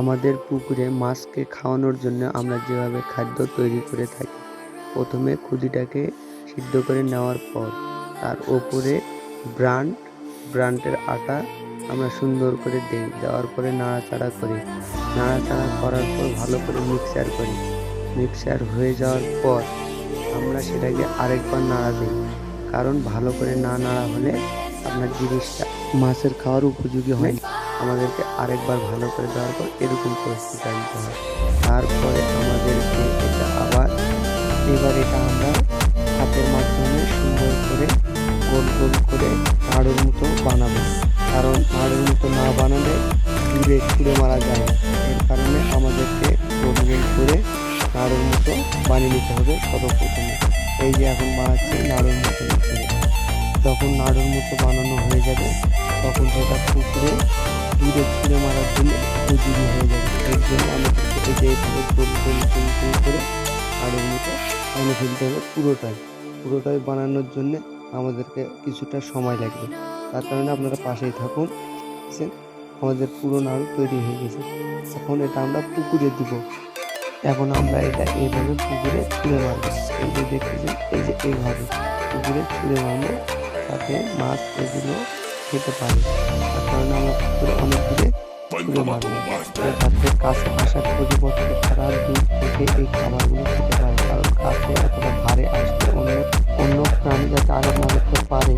আমাদের পুকুরে মাছকে খাওয়ানোর জন্য আমরা যেভাবে খাদ্য তৈরি করে থাকি, প্রথমে খুদিটাকে সিদ্ধ করে নেওয়ার পর তার ওপরে ব্রান্ড, ব্রান্ডের আটা আমরা সুন্দর করে দিই, দেওয়ার পরে নাড়াচাড়া করি নাড়াচাড়া করার পর ভালো করে মিক্সার করি মিক্সার হয়ে যাওয়ার পর আমরা সেটাকে আরেকবার নাড়া দিই, কারণ ভালো করে না নাড়া হলে আপনার জিনিসটা মাছের খাওয়ার উপযোগী হয়। আমাদেরকে আরেকবার ভালো করে দেওয়ার পর এরকম পরিস্থিতি আনতে হয়। তারপরে আমাদেরকে এটা আবার এবার এটা আমরা হাতের মাধ্যমে সুন্দর করে গোল গোল করে নাড়ুর মতো বানাবো। কারণ নাড়ুর মতো না বানালে দূরে ছুঁড়ে মারা যায় এর কারণে আমাদেরকে গোল গোল করে নাড়ুর মতো বানিয়ে নিতে হবে সর্বপ্রথমে। এই যে এখন বানাচ্ছি নাড়ুর মতো যখন নাড়ুর মতো বানানো হয়ে যাবে, তখন সেটা দূরে ছুঁড়ে মারার জন্য উপযোগী হয়ে যাবে। এর জন্য আমাদেরকে এই যে এইভাবে গোল গোল গোল গোল করে নাড়ুর মতো বানিয়ে ফেলতে হবে পুরোটাই। পুরোটাই বানানোর জন্য আমাদেরকে কিছুটা সময় লাগবে। তার কারণে আপনারা পাশেই থাকুন? আমাদের পুরো নাড়ু তৈরি হয়ে গেছে। এখন এটা আমরা পুকুরে দিব। এখন আমরা এটা এইভাবে পুকুরে ছুঁড়ে মারবো। এই যে দেখতেছেন, এই যে এইভাবে পুকুরে ছুঁড়ে মারবো যাতে মাছ এগুলো খেতে পারি। তার কারণে আমরা পুকুরে অনেক দূরে ছুঁড়ে মারবো তাদের কাছে আসার পরিবর্তে তারা দূর থেকে এই খাবারগুলো খেতে পারে। কারণ কাছে এতটা ভারে আসতে অন্য অন্য প্রাণী যাতে আঘাত না করতে পারে।